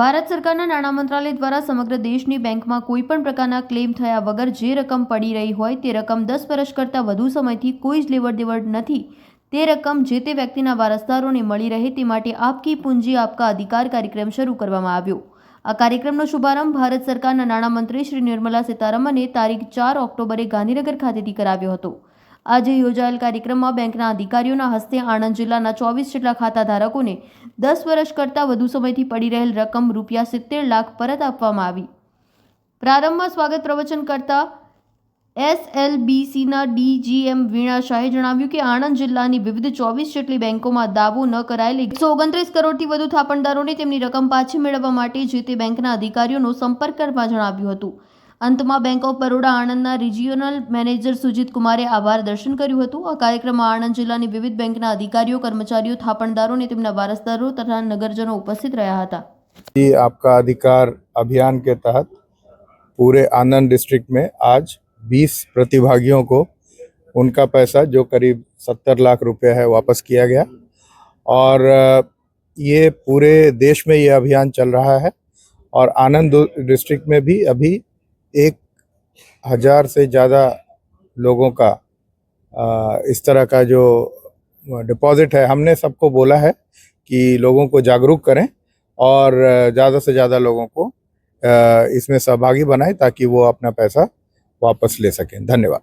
ભારત સરકારના નાણાં મંત્રાલય દ્વારા સમગ્ર દેશની બેંકમાં કોઈ પણ પ્રકારના ક્લેમ થયા વગર જે રકમ પડી રહી હોય તે રકમ દસ વર્ષ કરતાં વધુ સમયથી કોઈ જ લેવડ દેવડ નથી. તે રકમ જે તે વ્યક્તિના વારસદારોને મળી રહે તે માટે આપકી પૂંજી, આપકા અધિકાર કાર્યક્રમ શરૂ કરવામાં આવ્યો. આ કાર્યક્રમનો શુભારંભ ભારત સરકારના નાણામંત્રી શ્રી નિર્મલા સીતારમણે તારીખ ચાર ઓક્ટોબરે ગાંધીનગર ખાતેથી કરાવ્યો હતો. આજે યોજાયેલ કાર્યક્રમમાં બેંકના અધિકારીઓના હસ્તે આણંદ જિલ્લાના ચોવીસ જેટલા ખાતા ધારકોને દસ વર્ષ કરતાં વધુ સમયથી પડી રહેલ રકમ રૂપિયા સિત્તેર લાખ પરત આપવામાં આવી. પ્રારંભમાં સ્વાગત પ્રવચન કરતા એસએલબીસીના ડીજીએમ વીણા શાહે જણાવ્યું કે આણંદ જિલ્લાની વિવિધ ચોવીસ જેટલી બેંકોમાં દાવો ન કરાયેલી એકસો ઓગણત્રીસ કરોડથી વધુ થાપણદારોને તેમની રકમ પાછી મેળવવા માટે જે તે બેંકના અધિકારીઓનો સંપર્ક કરવા જણાવ્યું હતું. અંતમાં bank of Baroda આણંદના regional manager Sujit કુમારે આભાર દર્શન કર્યું હતું આ કાર્યક્રમમાં આણંદ જિલ્લાની વિવિધ બેંકના અધિકારીઓ કર્મચારીઓ થાપણદારો અને તેમના વારસદારો તથા નગરજનો ઉપસ્થિત રહ્યા હતા जी आपका अधिकार अभियान के तहत पूरे आनंद डिस्ट्रिक्ट में आज 20 प्रतिभागियों को उनका पैसा जो करीब 70 लाख रुपए है वापस किया गया और अ, ये पूरे देश में ये अभियान चल रहा है और आनंद डिस्ट्रिक्ट में भी अभी एक हज़ार से ज़्यादा लोगों का इस तरह का जो डिपॉजिट है, हमने सबको बोला है कि लोगों को जागरूक करें और ज़्यादा से ज़्यादा लोगों को इसमें सहभागी बनाएँ ताकि वो अपना पैसा वापस ले सकें। धन्यवाद।